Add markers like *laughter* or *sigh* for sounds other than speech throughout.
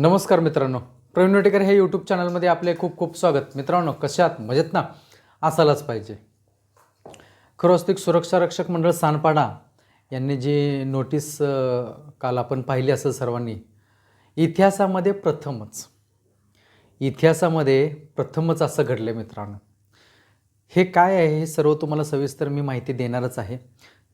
नमस्कार मित्रांनो. प्रवीण नोटेकर हे यूट्यूब चॅनलमध्ये आपले खूप खूप स्वागत. मित्रांनो कशात मजेत ना? असायलाच पाहिजे. खरोस्तिक सुरक्षा रक्षक मंडळ सानपाडा यांनी जी नोटीस काल आपण पाहिली असेल सर्वांनी इतिहासामध्ये प्रथमच इतिहासामध्ये प्रथमच असं घडलं मित्रांनो. हे काय आहे हे सर्व तुम्हाला सविस्तर मी माहिती देणारच आहे.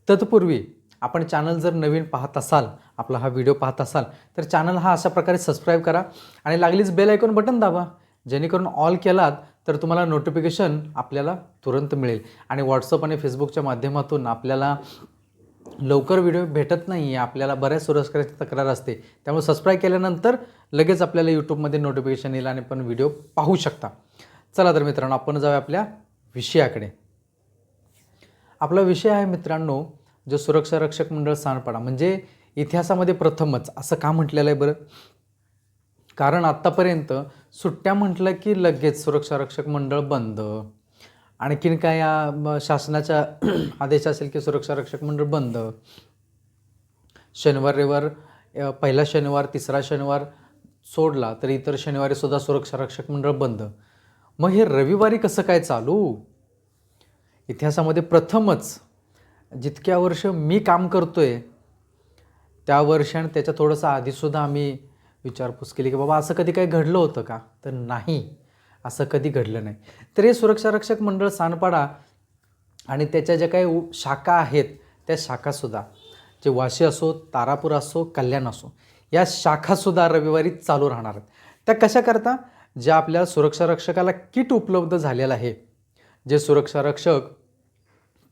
तत्पूर्वी आपण चॅनल जर नवीन पाहत असाल आपला हा व्हिडिओ पाहत असाल तर चॅनल हा अशा प्रकारे सबस्क्राईब करा आणि लागलीच बेल ऐकून बटन दाबा. जेणेकरून ऑल केलात तर तुम्हाला नोटिफिकेशन आपल्याला तुरंत मिळेल. आणि व्हॉट्सअप आणि फेसबुकच्या माध्यमातून आपल्याला लवकर व्हिडिओ भेटत नाही आहे आपल्याला बऱ्याच सुरस्काराची तक्रार असते. त्यामुळे सबस्क्राईब केल्यानंतर लगेच आपल्याला यूट्यूबमध्ये नोटिफिकेशन येईल आणि पण व्हिडिओ पाहू शकता. चला तर मित्रांनो आपण जाऊया आपल्या विषयाकडे. आपला विषय आहे मित्रांनो जो सुरक्षा रक्षक मंडळ सांडपाडा म्हणजे इतिहासामध्ये प्रथमच असं का म्हटलेलं आहे बरं? कारण आत्तापर्यंत सुट्ट्या म्हटलं की लगेच सुरक्षा रक्षक मंडळ बंद. आणखीन काय या शासनाच्या *clears throat* आदेश असेल की सुरक्षा रक्षक मंडळ बंद. शनिवार रविवार पहिला शनिवार तिसरा शनिवार सोडला तर इतर शनिवारी सुद्धा सुरक्षा रक्षक मंडळ बंद. मग हे रविवारी कसं काय चालू? इतिहासामध्ये प्रथमच जितक्या वर्ष मी काम करतो आहे त्या वर्ष आणि त्याच्या थोडंसं आधीसुद्धा आम्ही विचारपूस केली की बाबा असं कधी काही घडलं होतं का? तर नाही असं कधी घडलं नाही. तर हे सुरक्षा रक्षक मंडळ सानपाडा आणि त्याच्या ज्या काही उ- शाखा आहेत त्या शाखासुद्धा जे वाशी असो तारापूर असो कल्याण असो या शाखासुद्धा रविवारी चालू राहणार आहेत. त्या कशा करता ज्या आपल्या सुरक्षा रक्षकाला किट उपलब्ध झालेलं आहे जे सुरक्षा रक्षक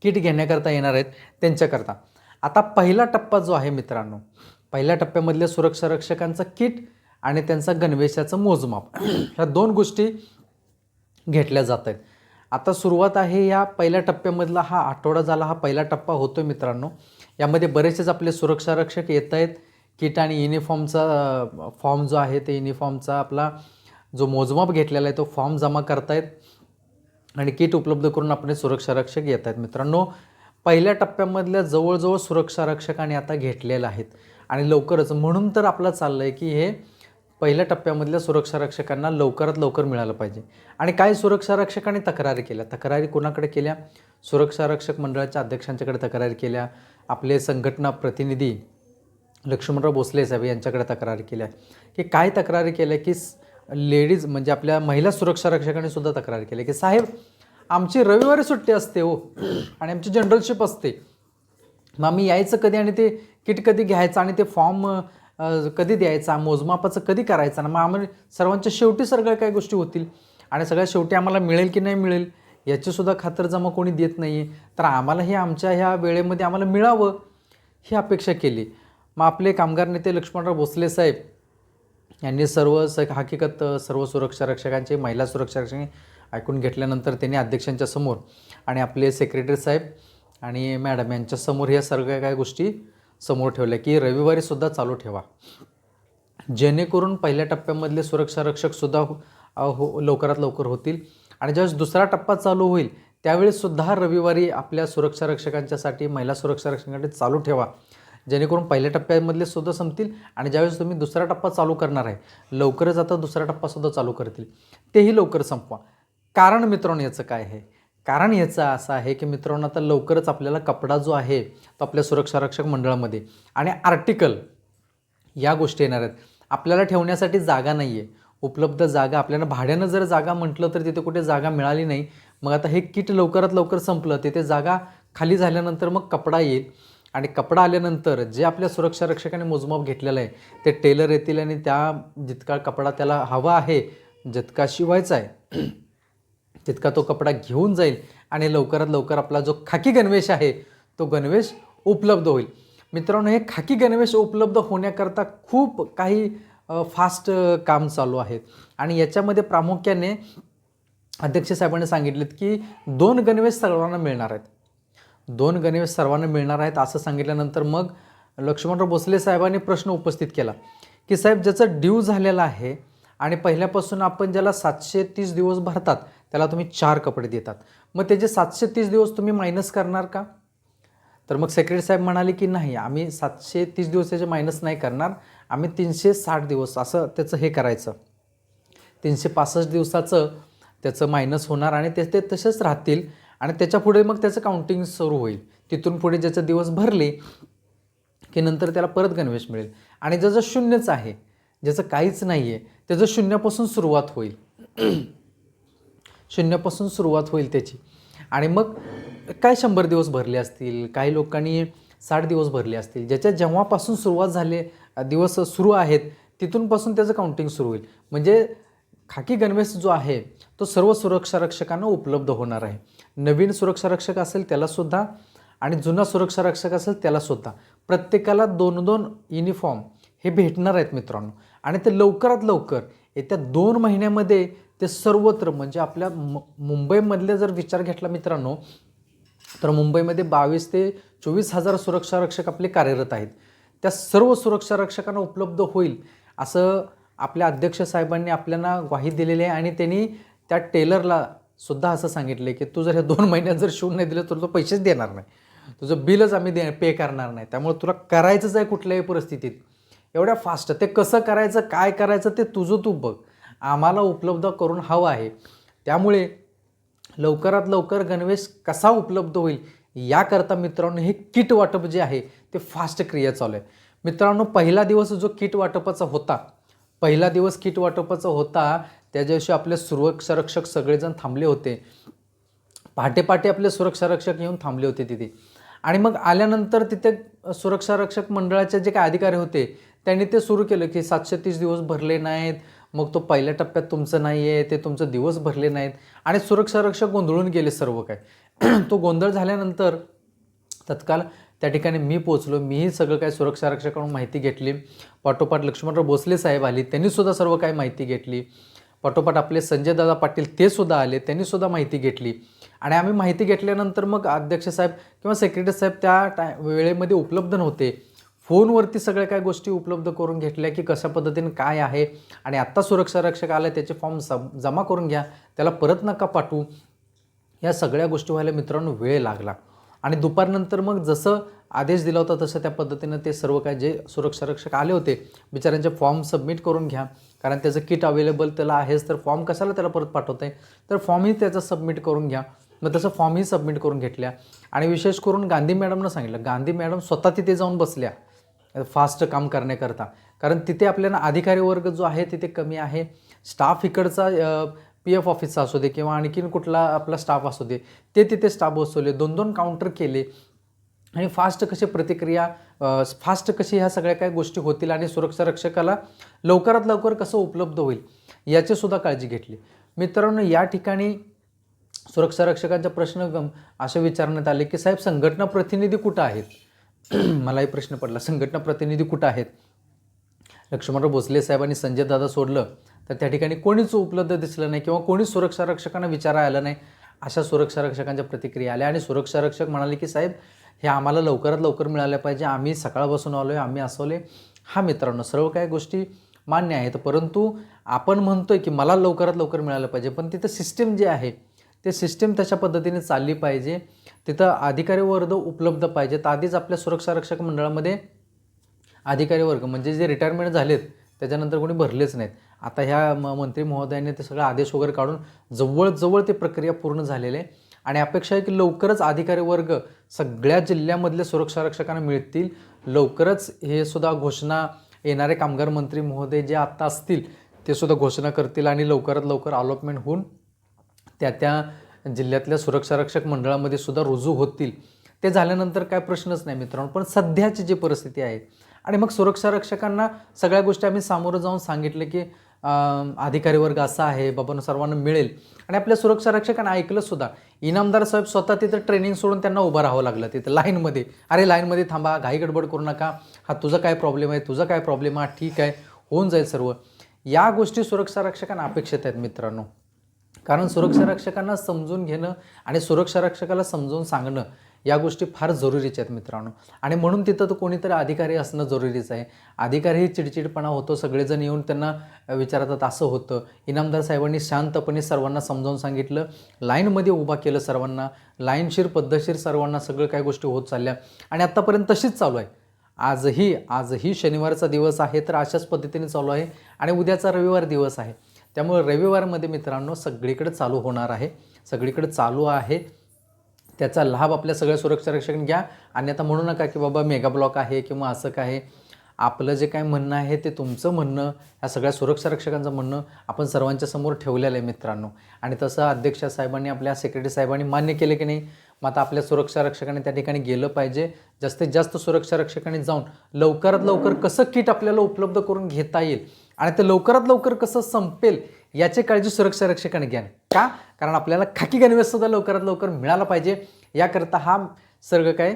किट घेण्याकरता येणार आहेत त्यांच्याकरता. आता पहिला टप्पा जो आहे मित्रांनो पहिल्या टप्प्यामधल्या सुरक्षा रक्षकांचं किट आणि त्यांचा गणवेशाचं मोजमाप ह्या दोन गोष्टी घेतल्या जात आहेत. आता सुरुवात आहे या पहिल्या टप्प्यामधला हा आठवडा झाला हा पहिला टप्पा होतो आहे मित्रांनो. यामध्ये बरेचसेच आपले सुरक्षा रक्षक येत आहेत. किट आणि युनिफॉर्मचा फॉर्म जो आहे ते युनिफॉर्मचा आपला जो मोजमाप घेतलेला आहे तो फॉर्म जमा करतायत. आणि किट उपलब्ध करून आपले सुरक्षा रक्षक येत आहेत. मित्रांनो पहिल्या टप्प्यामधल्या जवळजवळ सुरक्षा रक्षकांनी आता घेतलेलं आहेत. आणि लवकरच म्हणून तर आपलं चाललं आहे की हे पहिल्या टप्प्यामधल्या सुरक्षा रक्षकांना लवकरात लवकर मिळालं पाहिजे. आणि काय सुरक्षा रक्षकांनी तक्रारी केल्या? तक्रारी कोणाकडे केल्या? सुरक्षा रक्षक मंडळाच्या अध्यक्षांच्याकडे तक्रारी केल्या? आपले संघटना प्रतिनिधी लक्ष्मणराव भोसले साहेब यांच्याकडे तक्रारी केल्या? की काय तक्रारी केल्या? की लेडीज म्हणजे आपल्या महिला सुरक्षा रक्षकांनी सुद्धा तक्रार केली की साहेब आमची रविवारी सुट्टी असते हो आणि आमची जनरलशिप असते. मग आम्ही यायचं कधी आणि ते किट कधी घ्यायचं आणि ते फॉर्म कधी द्यायचा मोजमापाचं कधी करायचं? आणि मग आम्हाला सर्वांच्या शेवटी सगळ्या काही गोष्टी होतील आणि सगळ्या शेवटी आम्हाला मिळेल की नाही मिळेल याचीसुद्धा खातरजमा कोणी देत नाही आहे तर आम्हाला हे आमच्या ह्या वेळेमध्ये आम्हाला मिळावं ही अपेक्षा केली. मग आपले कामगार नेते लक्ष्मणराव भोसले साहेब यांनी सर्व स हकीकत सर्व सुरक्षा रक्षकांचे महिला सुरक्षा रक्षकांनी ऐकून घेतल्यानंतर त्यांनी अध्यक्षांच्या समोर आणि आपले सेक्रेटरी साहेब आणि मॅडम यांच्यासमोर ह्या सर्व काही गोष्टी समोर ठेवल्या की रविवारीसुद्धा चालू ठेवा. जेणेकरून पहिल्या टप्प्यामधले सुरक्षा रक्षकसुद्धा हो, हो लवकरात लवकर होतील आणि ज्यावेळेस दुसरा टप्पा चालू होईल त्यावेळेसुद्धा रविवारी आपल्या सुरक्षा रक्षकांच्यासाठी महिला सुरक्षा रक्षकांसाठी चालू ठेवा. जेणेकरून पहिल्या टप्प्यामधले सुद्धा संपतील आणि ज्यावेळेस तुम्ही दुसरा टप्पा चालू करणार आहे लवकरच आता दुसरा टप्पासुद्धा चालू करतील तेही लवकर संपवा. कारण मित्रांनो याचं काय आहे? कारण याचं असं आहे की मित्रांनो आता लवकरच आपल्याला कपडा जो आहे तो आपल्या सुरक्षा रक्षक मंडळामध्ये आणि आर्टिकल या गोष्टी येणार आहेत. आपल्याला ठेवण्यासाठी जागा नाही आहे उपलब्ध जागा आपल्याला भाड्यानं जर जागा म्हटलं तर तिथे कुठे जागा मिळाली नाही मग आता हे किट लवकरात लवकर संपलं तिथे जागा खाली झाल्यानंतर मग कपडा येईल. आणि कपडा आल्यानंतर जे आपल्या सुरक्षा रक्षकाने मोजमाप घेतलेलं आहे ते टेलर येतील आणि त्या जितका कपडा त्याला हवा आहे जितका शिवायचा आहे *clears throat* तितका तो कपडा घेऊन जाईल आणि लवकरात लवकर आपला जो खाकी गणवेश आहे तो गणवेश उपलब्ध होईल. मित्रांनो हे खाकी गणवेश उपलब्ध होण्याकरता खूप काही फास्ट काम चालू आहेत आणि याच्यामध्ये प्रामुख्याने अध्यक्ष साहेबांनी सांगितलेत की दोन गणवेश सर्वांना मिळणार आहेत. दोन गणवेश सर्वांना मिळणार आहेत असं सांगितल्यानंतर मग लक्ष्मणराव भोसले साहेबांनी प्रश्न उपस्थित केला की साहेब ज्याचं ड्यू झालेला आहे आणि पहिल्यापासून आपण ज्याला सातशे तीस दिवस भरतात त्याला तुम्ही चार कपडे देतात. मग त्याचे सातशे तीस दिवस तुम्ही मायनस करणार का? तर मग सेक्रेटरी साहेब म्हणाले की नाही आम्ही सातशे तीस दिवसाचे मायनस नाही करणार आम्ही तीनशे साठ दिवस असं त्याचं हे करायचं. तीनशे पासष्ट दिवसाचं त्याचं मायनस होणार आणि ते ते तसेच राहतील. आणि त्याच्या पुढे मग त्याचं काउंटिंग सुरू होईल. तिथून पुढे ज्याचे दिवस भरले की नंतर त्याला परत गणवेश मिळेल. आणि ज्याचं शून्यच आहे ज्याचं काहीच नाही आहे त्याचं शून्यापासून सुरुवात होईल. शून्यापासून सुरुवात होईल त्याची. आणि मग काय शंभर दिवस भरले असतील? काही लोकांनी साठ दिवस भरले असतील. ज्याच्या जेव्हापासून सुरुवात झाले दिवस सुरू आहेत तिथूनपासून त्याचं काउंटिंग सुरू होईल. म्हणजे खाकी गणवेश जो आहे तो सर्व सुरक्षा रक्षकांना उपलब्ध होणार आहे. नवीन सुरक्षा रक्षक असेल त्यालासुद्धा आणि जुना सुरक्षा रक्षक असेल त्यालासुद्धा प्रत्येकाला दोन दोन युनिफॉर्म हे भेटणार आहेत मित्रांनो. आणि ते लवकरात लवकर येत्या दोन महिन्यामध्ये ते सर्वत्र म्हणजे आपल्या मु मुंबईमधले जर विचार घेतला मित्रांनो तर मुंबईमध्ये बावीस ते चोवीस हजार सुरक्षा रक्षक आपले कार्यरत आहेत. त्या सर्व सुरक्षा रक्षकांना उपलब्ध होईल असं आपल्या अध्यक्ष साहेबांनी आपल्याला ग्वाही दिलेली आहे आणि त्यांनी त्या टेलरला सुद्धा असं सांगितलं आहे की तू जर हे दोन महिन्यात जर शिवून नाही दिलं तर तो पैसेच देणार नाही. तुझं बिलच आम्ही दे पे करणार नाही. त्यामुळे तुला करायचंच आहे कुठल्याही परिस्थितीत. एवढ्या फास्ट ते कसं करायचं काय करायचं ते तुझं तू बघ. आम्हाला उपलब्ध करून हवं आहे. त्यामुळे लवकरात लवकर गणवेश कसा उपलब्ध होईल याकरता मित्रांनो हे किट वाटप जे आहे ते फास्ट क्रिया चालू आहे. मित्रांनो पहिला दिवस जो किट वाटपाचा होता पहिला दिवस किट वाटपाचा होता त्या दिवशी आपले सुरक्षा रक्षक सगळेजण थांबले होते. पहाटे पहाटे आपले सुरक्षारक्षक येऊन थांबले होते तिथे. आणि मग आल्यानंतर तिथे सुरक्षारक्षक मंडळाचे जे काही अधिकारी होते त्यांनी ते सुरू केलं की सातशे तीस दिवस भरले नाहीत. मग तो पहिल्या टप्प्यात तुमचं नाही आहे ते तुमचं दिवस भरले नाहीत. आणि सुरक्षारक्षक गोंधळून गेले सर्व काय *clears throat* तो गोंधळ झाल्यानंतर तत्काल त्या ठिकाणी मी पोचलो मीही सगळं काय सुरक्षारक्षकाकडून माहिती घेतली. पाठोपाठ लक्ष्मणराव भोसले साहेब आली. त्यांनीसुद्धा सर्व काही माहिती घेतली. पाठोपाठ आपले संजयदादा पाटील ते सुद्धा आले त्यांनीसुद्धा माहिती घेतली. आणि आम्ही माहिती घेतल्यानंतर मग अध्यक्ष साहेब किंवा सेक्रेटरी साहेब त्या टाय वेळेमध्ये उपलब्ध नव्हते. फोनवरती सगळ्या काय गोष्टी उपलब्ध करून घेतल्या की कशा पद्धतीने काय आहे. आणि आत्ता सुरक्षा रक्षक आलं त्याचे फॉर्म सम जमा करून घ्या. त्याला परत नका पाठवू. या सगळ्या गोष्टी व्हायला मित्रांनो वेळ लागला. आणि दुपारनंतर मग जसं आदेश दिला होता तसं त्या पद्धतीनं ते सर्व काय जे सुरक्षा रक्षक आले होते बिचाऱ्यांचे फॉर्म सबमिट करून घ्या. कारण त्याचं किट अवेलेबल त्याला आहेच तर फॉर्म कशाला त्याला परत पाठवत आहे तर फॉर्मही त्याचा सबमिट करून घ्या. मग तसं फॉर्मही सबमिट करून घेतल्या. आणि विशेष करून गांधी मॅडमनं सांगितलं गांधी मॅडम स्वतः तिथे जाऊन बसल्या फास्ट काम करण्याकरता. कारण तिथे आपल्याला अधिकारी वर्ग जो आहे तिथे कमी आहे. स्टाफ इकडचा पी एफ ऑफिसचा असू दे किंवा आणखीन कुठला आपला स्टाफ असू दे ते तिथे स्टाफ बसवले दोन दोन काउंटर केले. आणि फास्ट कशी प्रतिक्रिया फास्ट कशी ह्या सगळ्या काही गोष्टी होतील आणि सुरक्षा रक्षकाला लवकरात लवकर कसं उपलब्ध होईल याचीसुद्धा काळजी घेतली. मित्रांनो या ठिकाणी सुरक्षा रक्षकांचा प्रश्न गम असे विचारण्यात आले की साहेब संघटना प्रतिनिधी कुठं आहेत? *clears throat* मलाही प्रश्न पडला संघटना प्रतिनिधी कुठं आहेत? लक्ष्मणराव भोसले साहेबांनी संजय दादा सोडलं तर त्या ठिकाणी कोणीच उपलब्ध दिसलं नाही किंवा कोणीच सुरक्षा रक्षकांना विचारा आलं नाही अशा सुरक्षा रक्षकांच्या प्रतिक्रिया आल्या आणि सुरक्षा रक्षक म्हणाले की साहेब हे आम्हाला लवकरात लवकर मिळाल्या पाहिजे. आम्ही सकाळपासून आलो आहे आम्ही असवले. हा मित्रांनो सर्व काही गोष्टी मान्य आहेत परंतु आपण म्हणतोय की मला लवकरात लवकर मिळालं पाहिजे पण तिथं सिस्टीम जे आहे ते सिस्टीम तशा पद्धतीने चालली पाहिजे. तिथं अधिकारी वर्ग उपलब्ध पाहिजेत. आधीच आपल्या सुरक्षा रक्षक मंडळामध्ये अधिकारी वर्ग म्हणजे जे रिटायरमेंट झालेत त्याच्यानंतर कोणी भरलेच नाहीत. आता ह्या म मंत्री महोदयाने ते सगळं आदेश वगैरे काढून जवळजवळ ते प्रक्रिया पूर्ण झालेली आहे. आणि अपेक्षा आहे की लवकरच अधिकारी वर्ग सगळ्या जिल्ह्यामधल्या सुरक्षा रक्षकांना मिळतील. लवकरच हे सुद्धा घोषणा येणारे कामगार मंत्री महोदय जे आत्ता असतील ते सुद्धा घोषणा करतील आणि लवकरात लवकर अलॉटमेंट होऊन त्या त्या जिल्ह्यातल्या सुरक्षा रक्षक मंडळामध्ये सुद्धा रुजू होतील. ते झाल्यानंतर काय प्रश्नच नाही मित्रांनो पण सध्याची जी परिस्थिती आहे आणि मग सुरक्षा रक्षकांना सगळ्या गोष्टी आम्ही सामोरं जाऊन सांगितलं की अधिकारी वर्ग असा आहे बाबा सर्वांना मिळेल. आणि आपल्या सुरक्षा रक्षकांना ऐकलं सुद्धा इनामदार साहेब स्वतः तिथं ट्रेनिंग सोडून त्यांना उभं राहावं लागलं तिथं लाईनमध्ये अरे लाईनमध्ये थांबा घाई गडबड करू नका. हा तुझा काय प्रॉब्लेम आहे? तुझा काय प्रॉब्लेम आहे? ठीक आहे. होऊन जाईल सर्व. या गोष्टी सुरक्षा रक्षकांना अपेक्षित आहेत मित्रांनो. कारण सुरक्षा रक्षकांना समजून घेणं आणि सुरक्षा रक्षकाला समजून सांगणं या गोष्टी फार जरुरीच्या आहेत मित्रांनो. आणि म्हणून तिथं तर कोणीतरी अधिकारी असणं जरुरीचं आहे. अधिकारीही चिडचिडपणा होतो. सगळेजण येऊन त्यांना विचारतात असं होतं. इनामदार साहेबांनी शांतपणे सर्वांना समजावून सांगितलं. लाईनमध्ये उभा केलं सर्वांना. लाईनशीर पद्धतशीर सर्वांना सगळं काय गोष्टी होत चालल्या. आणि आत्तापर्यंत तशीच चालू आहे. आजही आजही शनिवारचा दिवस आहे तर अशाच पद्धतीने चालू आहे. आणि उद्याचा रविवार दिवस आहे. त्यामुळे रविवारमध्ये मित्रांनो सगळीकडे चालू होणार आहे. सगळीकडे चालू आहे. त्याचा लाभ आपल्या सगळ्या सुरक्षा रक्षकांनी घ्या. आणि आता म्हणू नका की बाबा मेगा ब्लॉक आहे किंवा असं काय आहे आपलं जे काय म्हणणं आहे ते तुमचं म्हणणं ह्या सगळ्या सुरक्षा रक्षकांचं म्हणणं आपण सर्वांच्या समोर ठेवलेलं आहे मित्रांनो. आणि तसं अध्यक्ष साहेबांनी आपल्या सेक्रेटरी साहेबांनी मान्य केले की नाही? मग आता आपल्या सुरक्षा रक्षकांनी त्या ठिकाणी गेलं पाहिजे. जास्तीत जास्त सुरक्षा रक्षकांनी जाऊन लवकरात लवकर कसं किट आपल्याला उपलब्ध करून घेता येईल? आणि ते लवकरात लवकर कसं संपेल? याची काळजी सुरक्षा रक्षकाने घ्या. का? कारण आपल्याला खाकी गणवेश सुद्धा लवकरात लवकर मिळाला पाहिजे. याकरता हा सर्ग काय?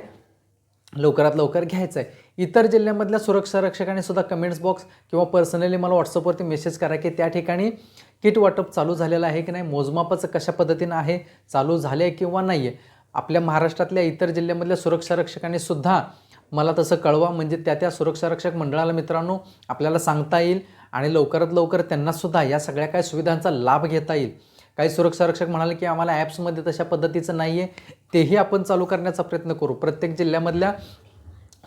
लवकरात लवकर घ्यायचा आहे. इतर जिल्ह्यामधल्या सुरक्षा रक्षकाने सुद्धा कमेंट्स बॉक्स किंवा पर्सनली मला व्हॉट्सअपवरती मेसेज करा की त्या ठिकाणी किट वाटप चालू झालेलं आहे की नाही? मोजमापाचं कशा पद्धतीनं आहे? चालू झाले आहे किंवा नाही आहे आपल्या महाराष्ट्रातल्या इतर जिल्ह्यामधल्या सुरक्षा रक्षकांनी सुद्धा मला तसं कळवा. म्हणजे त्या त्या सुरक्षा रक्षक मंडळाला मित्रांनो आपल्याला सांगता येईल. आणि लवकरात लवकर त्यांनासुद्धा या सगळ्या काय सुविधांचा लाभ घेता येईल. काही सुरक्षा रक्षक म्हणाले की आम्हाला ॲप्समध्ये तशा पद्धतीचं नाही आहे तेही आपण चालू करण्याचा प्रयत्न करू. प्रत्येक जिल्ह्यामधल्या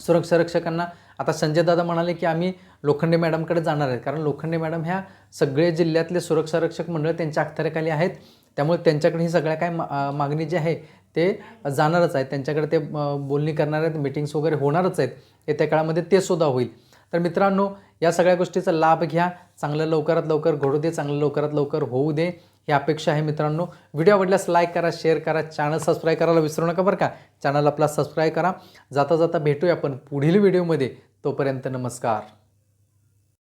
सुरक्षा रक्षकांना आता संजय दादा म्हणाले की आम्ही लोखंडे मॅडमकडे जाणार आहेत. कारण लोखंडे मॅडम ह्या सगळे जिल्ह्यातले सुरक्षा रक्षक मंडळ त्यांच्या अखत्यारीखाली आहेत. त्यामुळे त्यांच्याकडे ही सगळ्या काय मा मागणी जी आहे ते जाणारच आहेत. त्यांच्याकडे ते बोलणी करणार आहेत मिटिंग्स वगैरे होणारच आहेत. येत्या काळामध्ये ते सुद्धा होईल. तर मित्रांनो या सगळ्या गोष्टीचा लाभ घ्या. चांगलं लवकरात लवकर घडू दे चांगलं लवकरात लवकर होऊ दे. ही अपेक्षा आहे मित्रांनो. व्हिडिओ आवडल्यास लाईक करा शेअर करा चॅनल सबस्क्राईब करायला विसरू नका बरं का? चॅनल आपला सबस्क्राईब करा. जाता जाता भेटूया आपण पुढील व्हिडिओमध्ये. तोपर्यंत नमस्कार.